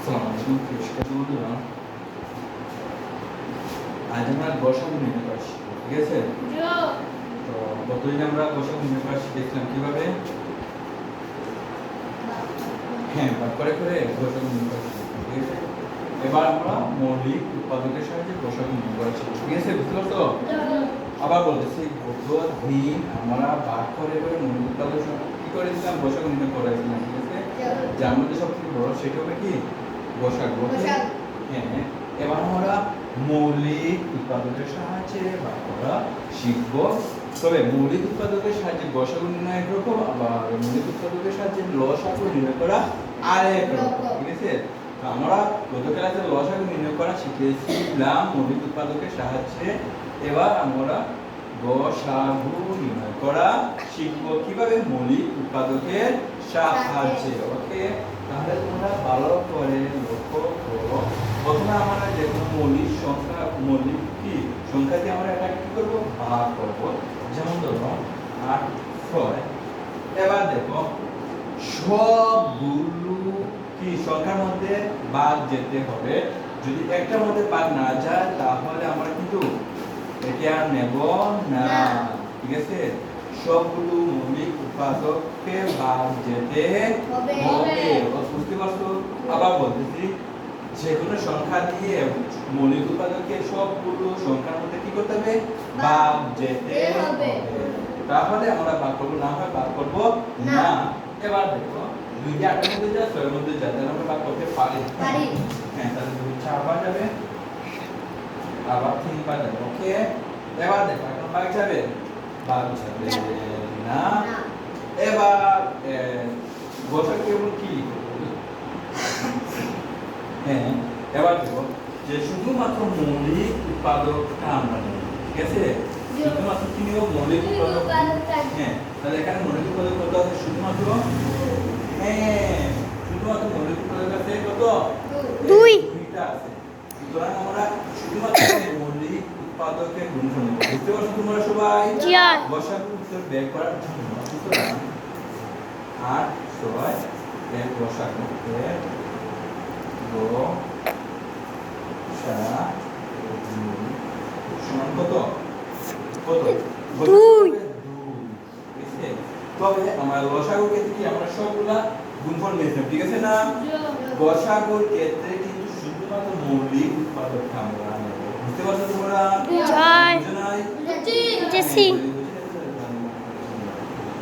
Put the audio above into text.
আসসালামু আলাইকুম প্রিয় শিক্ষার্থী বন্ধুরা আজ আমরা বর্ষাকে নির্ণয় করা শিখব ঠিক আছে তো গতদিন আমরা বর্ষাকে নির্ণয় করা শিখেছিলাম কীভাবে হ্যাঁ ভাগ করে করে বর্ষাকে নির্ণয় করা শিখব ঠিক আছে এবার আমরা মৌলিক উৎপাদকের সাহায্যে বর্ষাকে নির্ণয় করা শিখব ঠিক আছে বুঝতে পারছ আবার বলতেছি গত দিন আমরা ভাগ করে করে মৌলিক উৎপাদকের সঙ্গে কি করেছিলাম বর্ষাকে নির্ণয় করেছিলাম ঠিক আছে যার মধ্যে সবথেকে বড় সেটা হবে কি বসাগ বসাগ। হ্যাঁ এবার আমরা মৌলিক উৎপাদকের সাহায্যে বা করা শিখব। তবে মৌলিক উৎপাদকের সাহায্যে বসাগু নির্ণয় একরকম আবার মৌলিক উৎপাদকের সাহায্যে লসাগু নির্ণয় করা আরেক রকম ঠিক আছে আমরা গত ক্লাসে লসাগু নির্ণয় করা শিখেছিলাম মৌলিক উৎপাদকের সাহায্যে। এবার আমরা গসাগু নির্ণয় করা শিখব কীভাবে মৌলিক উৎপাদকের সাহায্যে। ওকে, তাহলে তোমরা ভালো করে লক্ষ্য করো। প্রথমে আমরা যে মৌলিক সংখ্যা, মৌলিক কি? সংখ্যা দিয়ে আমরা এটা কি করব? ভাগ করব। যেমন ধরো, আট, ছয়। এবার দেখো, সবগুলো কি? সংখ্যার মধ্যে বাদ যেতে হবে। যদি একটার মধ্যে বাদ না যায়, তাহলে আমরা কিন্তু এটা নেব না। ঠিক আছে সবগুলো মৌলিক উৎপাদককে বাদ যেতে হবে। বুঝতে পারছ আবার বলতেছি যে কোনো সংখ্যা দিয়ে মৌলিক উৎপাদককে সবগুলো সংখ্যার মধ্যে কি করতে হবে বাদ যেতে হবে। তাহলে আমরা ভাগ করব না হয় ভাগ করব না। এবার দেখো দুই দিয়ে আটের মধ্যে যা ছয়ের মধ্যে যা তাহলে আমরা ভাগ করতে পারি। হ্যাঁ তাহলে দুই চারবার যাবে আবার তিনবার যাবে ওকে এবার দেখো এখন ভাগ যাবে ভাগ যাবে। না। এবার বছর কেবল কি হ্যাঁ এবার দেখো যে শুধুমাত্র মৌলিক উৎপাদকটা আমরা নেব ঠিক আছে? শুধুমাত্র কি নিব মৌলিক উৎপাদক। হ্যাঁ তাহলে এখানে মৌলিক উৎপাদক কত আছে? শুধুমাত্র? হ্যাঁ শুধুমাত্র মৌলিক উৎপাদক আছে কত? দুই। দুইটা আছে। সুতরাং আমরা শুধুমাত্র মৌলিক উৎপাদকের গুণফল নেব। বুঝতে পারছ তোমরা সবাই? উত্তর বের করার জন্য সুতরাং আট ছয় গ সমান কত? কত? দুই। আছে? তবে আমার লসাগুর ক্ষেত্রে কি আমরা সবগুলা গুণফল নিয়েছিলাম ঠিক আছে না? গসাগুর ক্ষেত্রে মৌলিক উৎপাদক আমরা বুঝতে পারছ তোমরা জয়। good.